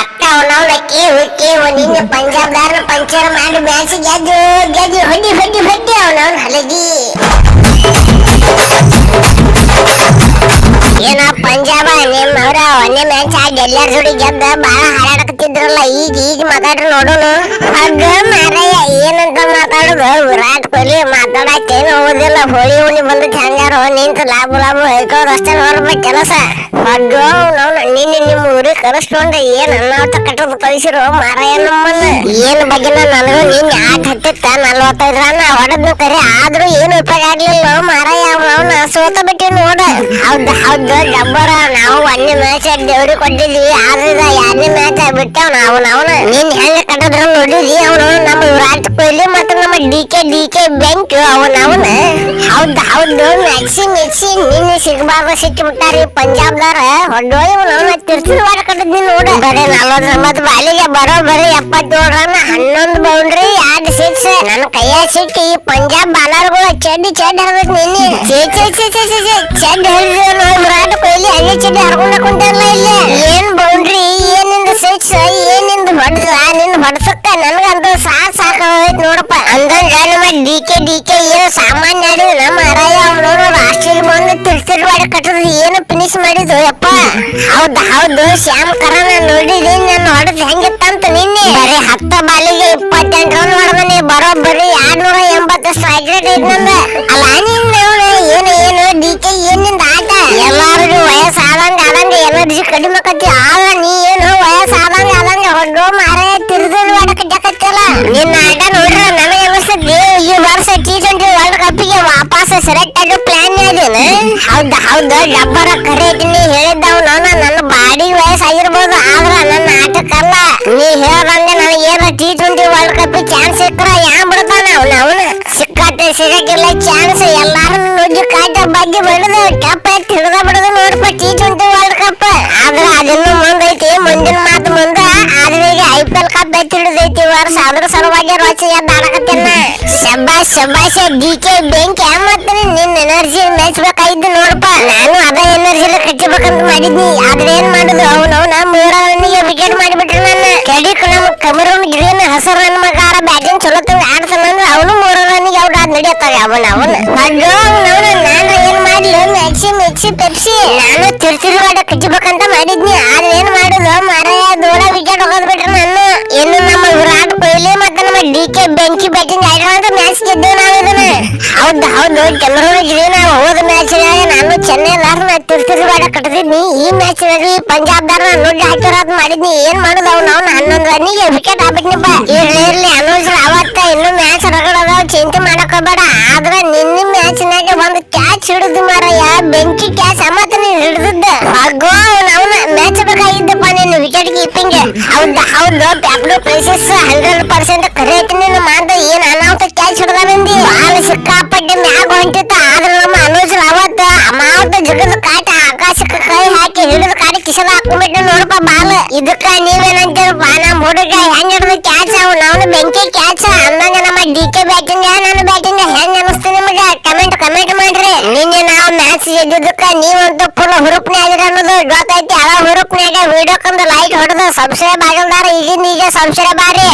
ಅಕ್ಕಿ ಕೇವು ಕೇವು ನಿನ್ನೆ ಪಂಜಾಬ್ದಾರನ ಪಂಚರ್ ಮಾಡಿ ಮ್ಯಾಚ್ ಗೆದ್ದು ಗೆದ್ದು ಹೊಡಿ ಹೊಡಿ ಹೊಡಿ ಅವನವನ ಹಲಗಿ. ಏನ ಪಂಜಾಬ ನಿಮ್ ಅವ್ರ ಒಂದೇ ಮ್ಯಾಚ್ ಆಗಿ ಎಲ್ಲಾರ ಜೋಡಿ ಗೆದ್ದ ಬಾಳ ಹಾರಾಡಕತ್ತಿದ್ರಲ್ಲ, ಈಗ ಈಗ ಮಾತಾಡ್ರಿ ನೋಡೋಣ ಹಗ್ಗ ಮಾರಯ್ಯ ಏನಂತ ವಿರಾಟ್ ಕೊಹ್ಲಿ ಮಾತಾಡಕ್ಕೇನು ಹೋಗುದಿಲ್ಲ. ಹೋಳಿ ಹುಳಿ ಬಂದು ಹಂಗಾರ ನಿಂತು ಲಾಭ ಲಾಭ ಹೇಳ್ಕೋದು ಅಷ್ಟೇ ನೋಡ್ಬೇಕು ಕೆಲಸ. ಹಗ್ಗ ನೋಡು, ನಿನ್ನೆ ನಿಮ್ಮ ಊರಿಗೆ ಕರೆಸ್ಕೊಂಡ್ರೆ ಏನ್ ಅನ್ನಾವತ ಕಟ್ಟದ ಕಳಿಸಿರೋ ಮಾರಯ್ಯ ನಮ್ಮನ್ನ ಏನ್ ಬಗ್ಗೆನ ನನಗೂ ನಿನ್ನೆ ಆಟ ಹತ್ತಿತ್ತ ನಲ್ವತ್ತೈದು ರನ್ ಹೊಡೆದ್ನು ಕರೆ. ಆದ್ರೂ ಏನು ಉಪಯೋಗ ಆಗ್ಲಿಲ್ಲ ಮಾರಯ್ಯ ಅವನ ಸೋತ ಬಿಟ್ಟಿ ನೋಡ. ಹೌದ್, ಹೌದು, ಜಬ್ಬರ. ನಾವು ಒಂದೇ ಮ್ಯಾಚ್ ದೇವ್ರಿ ಕೊಟ್ಟಿದ್ವಿ. ಆದ್ರಿಂದ ಎರಡನೇ ಮ್ಯಾಚ್ ಬಿಟ್ಟವ್ ಅವನ ಅವನ ನೀನ್ ಹೆಂಗ ಕಟ್ಟದ್ರ ನೋಡಿದ್ವಿ. ಅವನು ನಮ್ಮ ವಿರಾಟ್ ಕೊಹ್ಲಿ ಮತ್ತು ನಮ್ಮ ಡಿ ಕೆ ಡಿ ಕೆ ಬೆಂಕ್ ಅವನ ಅವನ ಹೌದ್ ಹೌದು ಮೆಚ್ಚಿ ಮೆಚ್ಚಿ ನಿನ್ನೆ ಸಿಗಬಾರ್ದು ಸಿಕ್ಕಿ ಬಿಟ್ಟಾರಿ ಪಂಜಾಬ್ದಾರ ಹೊಡ್ಡೋಯ್ ಅವನ ತಿರ್ಸಿದ ವಾರ ಕಟ್ಟಿದ್ನಿ ನೋಡು ಬರೀ ನಲ್ವತ್ತು ಒಂಬತ್ತು ಬಾಲಿಗೆ ಬರೋ ಬರೀ ಎಪ್ಪತ್ತೇಳು ರನ್ ಹನ್ನೊಂದು ಬೌಂಡ್ರಿ ಎರಡು ಸಿಕ್ಸ್ ನನ್ನ ಕೈಯ ಸಿಕ್ಕಿ ಈ ಪಂಜಾಬ್ ಬಾಲರ್ಗಳು ಚೆಡ್ಡಿ ಚೆಡ್ ಹರಿದ್ ನಿನ್ನೆ ಚೇ ಚೇ ಚೇ ಚೇ ಚೇ ಚೇ ಚೆಡ್ ಹರಿದ್ರು ನೋಡಿ ವಿರಾಟ್ ಕೊಹ್ಲಿ ಹಂಗೆ ಚೆಡ್ಡಿ ಹರ್ಕೊಂಡ ಕುಂತಾರಲ್ಲ ಸಾಕಾಗೈತ್ ನೋಡಪ್ಪ. ಅಂದಂಗ ನಮ್ಮ ಡಿ ಕೆ ಡಿ ಕೆ, ಏನು ಸಾಮಾನ್ಯ ಆಡಿ ನಮ್ಮ ಅರಾಯ ಅವನವನು ರಾಷ್ಟ್ರೀಯ ಬಂದು ಮಾಡಿ ಕಟ್ಟದ ಏನು ಫಿನಿಶ್ ಮಾಡಿದ್ದು. ಯಪ್ಪ, ಹೌದ್, ಹೌದು. ಶ್ಯಾಮ್ ಕರನ ನೋಡಿದಿ, ನಾನು ಹೊಡೆದ್ ಹೆಂಗಿತ್ತಂತ ನಿನ್ನೆ. ಬರೀ ಹತ್ತ ಬಾಲಿಗೆ ಇಪ್ಪತ್ತೆಂಟು ರನ್ ಹೊಡೆದನಿ ಬರೋಬ್ಬರಿ ಎರಡ್ನೂರ ಎಂಬತ್ತು ಸ್ಟ್ರೈಕ್ ರೇಟ್ ಐತ್ ನಂದ. ಅಲ್ಲ ನಿನ್ನ ಏನು ಏನು, ಡಿ ಕೆ, ಏನಿಂದ ಆಟ? ಎಲ್ಲಾರಿಗೂ ವಯಸ್ಸಾದಂಗ ಆದಂಗ, ಎನರ್ಜಿ ಕಡಿಮೆ ಪ್ಲಾನ್ ಅದೇನು ಹೌದ ಹೌದು ಡಬ್ಬರ ಕರೆಕ್ಟ್ ನೀ ಹೇಳಿದ್ದವ್ ನಾನು ನನ್ನ ಬಾಡಿ ವಯಸ್ಸಾಗಿರ್ಬೋದು ಆದ್ರ ನನ್ನ ಆಟಕ್ಕಲ್ಲ ನೀ ಹೇಳ್ದಂಗೆ ನನಗೆ ಏನೋ T twenty world cup chance ಸಿಕ್ಕರ ಯಾ ಬಿಡ್ತಾನ ಅವನ ಅವನ ಸಿಕ್ಕತ್ತೆ ಸಿಗಕ್ಕಿಲ್ಲ ಚಾನ್ಸ್ ಎಲ್ಲಾರು ನುಗ್ಗಿ ಕಾಟ ಬಗ್ಗೆ ಬಿಡದು ಕಪ್ ಎತ್ತಿ ಹಿಡ್ದ ಬಿಡದು ನೋಡ್ಪ ಟಿ ಟ್ವೆಂಟಿ ವರ್ಲ್ಡ್ ಕಪ್ ಆದ್ರ ಅದನ್ನು ಮುಂದೈತಿ ಮುಂದಿನ ವರ್ಷ ಅದ್ರ ಸಲುವಾಗಿ ರೋಚ ಎದ್ದಾಡಕತ್ತೇನ ಶಬಾಷ್ ಶಬಾಷ್ ಡಿ ಕೆ ಬೆಂಕಿ ಮತ್ತೆ ನಿನ್ ಎನರ್ಜಿ ಮೆಚ್ಬೇಕಾಗಿದ್ದು ನೋಡಪ್ಪ. ನಾನು ಅದ ಎನರ್ಜಿ ಕಟ್ಟಿಬೇಕಂತ ಮಾಡಿದ್ನಿ. ಆದ್ರೆ ಏನ್ ಮಾಡುದು? ಅವನವನ ಮೂರ ರನ್ನಿಗೆ ವಿಕೆಟ್ ಮಾಡಿಬಿಟ್ರು ನನ್ನ. ಕಡಿಕ್ ನಮ್ ಕಮರೂನ್ ಗ್ರೀನ್ ಹಸರು ನನ್ನ ಮಗಾರ ಬ್ಯಾಟಿಂಗ್ ಚಲೋ ತಂಗ ಆಡ್ತಾನಂದ್ರೆ ಅವನು ಮೂರ ರನ್ನಿಗೆ ಔಟ್ ಆದ್ ನಡೆಯತ್ತಾವೆ ಅವನ ಅವನ. ಅಯ್ಯೋ, ಅವನವನ. ನಾನು ಏನ್ ಮಾಡ್ಲಿ? ಮೆಕ್ಸಿ ಮೆಕ್ಸಿ ಪೆಪ್ಸಿ ನಾನು ತಿರ್ತಿರ್ವಾಡ ಕಟ್ಟಿಬೇಕಂತ ಮಾಡಿದ್ನಿ. ಆದ್ರೆ ಏನ್ ನಮ್ಮ ಡಿ ಕೆ ಬೆಂಕಿ ಬ್ಯಾಟಿಂಗ್ ಆಡಿರೋ ಮ್ಯಾಚ್ ಗೆದ್ದೇವ್ ನಾವು ಇದನ್ನ. ಹೌದು ಹೌದು ಕೆಲವರು ನಾವು, ಹೋದ ನಾನು ಚೆನ್ನೈ ದಾರ್ನ ತಿರ್ತಿರಿ ಬೇಡ ಕಟ್ಟಿದ್ನಿ ಈ ಮ್ಯಾಚ್ನಲ್ಲಿ ಪಂಜಾಬ್ ದಾರ್ನ ನೋಡಿ ಹಾಕಿರೋದ್ ಮಾಡಿದ್ನಿ. ಏನ್ ಮಾಡುದು ಅವ್ನು? ಅವ್ನು ಹನ್ನೊಂದು ರನ್ನಿಗೆ ವಿಕೆಟ್ ಆಗ್ಬಿಟ್ನಿಪ್ಪ ಇರ್ಲಿ ಇರ್ಲಿ ಅನ್ನೋದ್ರ ಅವತ್ತ ಇನ್ನು ಮ್ಯಾಚ್ ರಗಡ ಅದಾವ, ಚಿಂತೆ ಮಾಡಕ್ ಹೋಗ್ಬೇಡ. ಆದ್ರ ನಿನ್ನ ಮ್ಯಾಚ್ ನಾಗ ಒಂದು ಕ್ಯಾಚ್ ಹಿಡಿದು ಮಾರಯ್ಯ ಬೆಂಕಿ ಕ್ಯಾಚ್ ಅಮ್ಮತ್ತ ನೀನ್ ಹಿಡಿದಿದ್ದ. ನಿನ್ನ ವಿಕೆಟ್ ಕೀಪಿಂಗ್ ಹೌದು ಹೌದು ಪ್ಯಾಪ್ಡು ಪ್ಲೇಸಸ್ ಹಂಡ್ರೆಡ್ ಪರ್ಸೆಂಟ್ ಕರೆಕ್ಟ್ ನೀನು ಮಾಡ್ದ. ಏನ್ ಅನಾಹುತ ಕ್ಯಾಚ್ ಹಿಡ್ದಾನಂದಿ? ಬಾಳ ಸಿಕ್ಕಾಪಟ್ಟೆ ಮ್ಯಾಗ ಹೊಂಟಿತ್ತ ಆದ್ರ ನಮ್ಮ ಅನುಜ್ ಅವತ್ತ ಅಮಾವತ ಜಗದ ಕಾಟ ಆಕಾಶಕ್ಕೆ ಕೈ ಹಾಕಿ ಹಿಡಿದು ಕಾಡಿ ಕಿಶದ ಹಾಕೊಂಡ್ಬಿಟ್ಟು ನೋಡಪ್ಪ ಬಾಲ್. ಇದಕ್ಕ ನೀವೇನಂತೀರಪ್ಪ ನಮ್ಮ ಹುಡುಗ ಹೆಂಗ್ ಹಿಡಿದು ಕ್ಯಾಚ್ ಅವ್ನು ಅವನು ಬೆಂಕಿ ಕ್ಯಾಚ್ ಅಂದಂಗ ನಮ್ಮ ಡಿ ಕೆ ಬ್ಯಾಟಿಂಗ್ ನಾನು ಬ್ಯಾಟಿಂಗ್ ನಾವು ನೀವಂತ ಫುಲ್ ನೀವಂತೂ ಫುಲ್ ಹುರುಪ್ನ್ಯಾಗಿರ ಅನ್ನೋದು ಗೊತ್ತೈತಿ. ಅದ ಹುರುಪ್ನ್ಯಾಗ ವಿಡಿಯೋಕ್ಕೊಂದು ಲೈಕ್ ಹೊಡೆದು ಸಬ್ಸ್ಕ್ರೈಬ್ ಆಗಿಲ್ದಾರ ಈಗಿನ ಈಗ ಸಬ್ಸ್ಕ್ರೈಬ್ ಆರಿ